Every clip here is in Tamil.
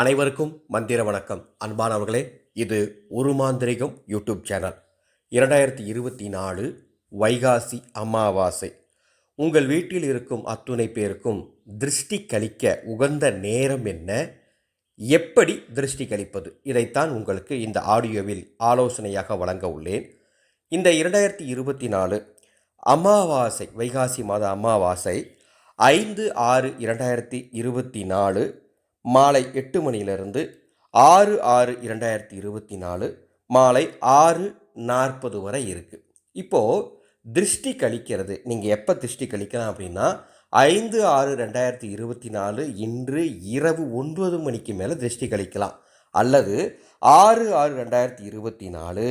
அனைவருக்கும் மந்திர வணக்கம். அன்பானவர்களே இது ஒரு மாந்திரிகம் யூடியூப் சேனல். இரண்டாயிரத்தி இருபத்தி நாலு வைகாசி அமாவாசை. உங்கள் வீட்டில் இருக்கும் அத்துணை பேருக்கும் திருஷ்டி கழிக்க உகந்த நேரம் என்ன? எப்படி திருஷ்டி கழிப்பது இதைத்தான் உங்களுக்கு இந்த ஆடியோவில் ஆலோசனையாக வழங்க உள்ளேன். இந்த இரண்டாயிரத்தி இருபத்தி நாலு அமாவாசை வைகாசி மாத அமாவாசை ஐந்து ஆறு இரண்டாயிரத்தி இருபத்தி நாலு மாலை எட்டு மணியிலிருந்து ஆறு ஆறு இரண்டாயிரத்தி இருபத்தி நாலு மாலை ஆறு நாற்பது வரை இருக்குது இப்போது திருஷ்டி கழிக்கிறது. நீங்கள் எப்போ திருஷ்டி கழிக்கலாம் அப்படின்னா ஐந்து ஆறு ரெண்டாயிரத்தி இருபத்தி நாலு இன்று இரவு ஒன்பது மணிக்கு மேலே திருஷ்டி கழிக்கலாம். அல்லது ஆறு ஆறு ரெண்டாயிரத்தி இருபத்தி நாலு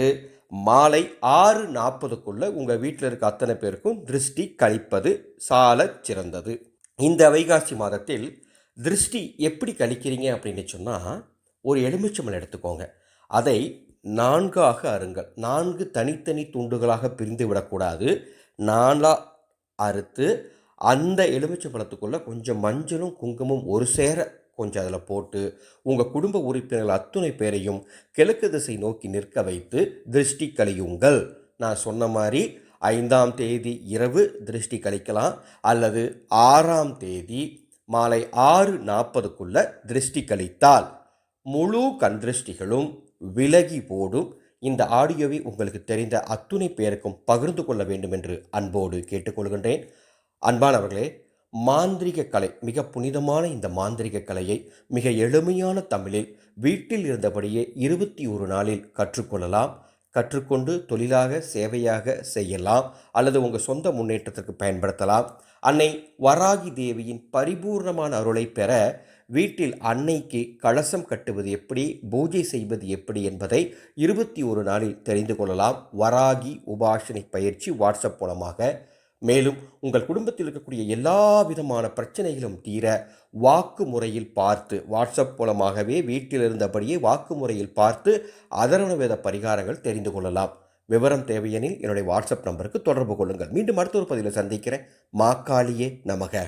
மாலை ஆறு நாற்பதுக்குள்ளே உங்கள் வீட்டில் இருக்க அத்தனை பேருக்கும் திருஷ்டி கழிப்பது சால சிறந்தது இந்த வைகாசி மாதத்தில் திருஷ்டி எப்படி கழிக்கிறீங்க அப்படின்னு சொன்னால் ஒரு எலுமிச்சம்பழம் எடுத்துக்கோங்க. அதை நான்காக அருங்கள் நான்கு தனித்தனி துண்டுகளாக பிரிந்து விடக்கூடாது. நான்காக அறுத்து அந்த எலுமிச்சம்பழத்துக்குள்ளே கொஞ்சம் மஞ்சளும் குங்குமம் ஒரு சேர கொஞ்சம் அதில் போட்டு உங்கள் குடும்ப உறுப்பினர்கள் அத்துணை பேரையும் கிழக்கு திசை நோக்கி நிற்க வைத்து திருஷ்டி கழியுங்கள். நான் சொன்ன மாதிரி ஐந்தாம் தேதி இரவு திருஷ்டி கழிக்கலாம். அல்லது ஆறாம் தேதி மாலை ஆறு நாற்பதுக்குள்ள திருஷ்டி கழித்தால் முழு கண் திருஷ்டிகளும் விலகி போடும். இந்த ஆடியோவை உங்களுக்கு தெரிந்த அத்துணை பேருக்கும் பகிர்ந்து கொள்ள வேண்டும் என்று அன்போடு கேட்டுக்கொள்கின்றேன். அன்பானவர்களே மாந்திரிக கலை மிக புனிதமான இந்த மாந்திரிக கலையை மிக எளிமையான தமிழில் வீட்டில் இருந்தபடியே இருபத்தி ஒரு நாளில் கற்றுக்கொள்ளலாம். கற்றுக்கொண்டு தொழிலாக சேவையாக செய்யலாம் அல்லது உங்கள் சொந்த முன்னேற்றத்திற்கு பயன்படுத்தலாம். அன்னை வராகி தேவியின் பரிபூர்ணமான அருளை பெற வீட்டில் அன்னைக்கு கலசம் கட்டுவது எப்படி பூஜை செய்வது எப்படி என்பதை இருபத்தி ஒரு நாளில் தெரிந்து கொள்ளலாம். வராகி உபாசனை பயிற்சி வாட்ஸ்அப் மூலமாக மேலும் உங்கள் குடும்பத்தில் இருக்கக்கூடிய எல்லா விதமான பிரச்சனைகளும் தீர வாக்கு முறையில் பார்த்து வாட்ஸ்அப் மூலமாகவே வீட்டில் இருந்தபடியே வாக்கு முறையில் பார்த்து அதரண வித பரிகாரங்கள் தெரிந்து கொள்ளலாம். விவரம் தேவையெனில் என்னுடைய வாட்ஸ்அப் நம்பருக்கு தொடர்பு கொள்ளுங்கள். மீண்டும் அடுத்த ஒரு பதிவில் சந்திக்கிறேன். மாக்காளியே நமக.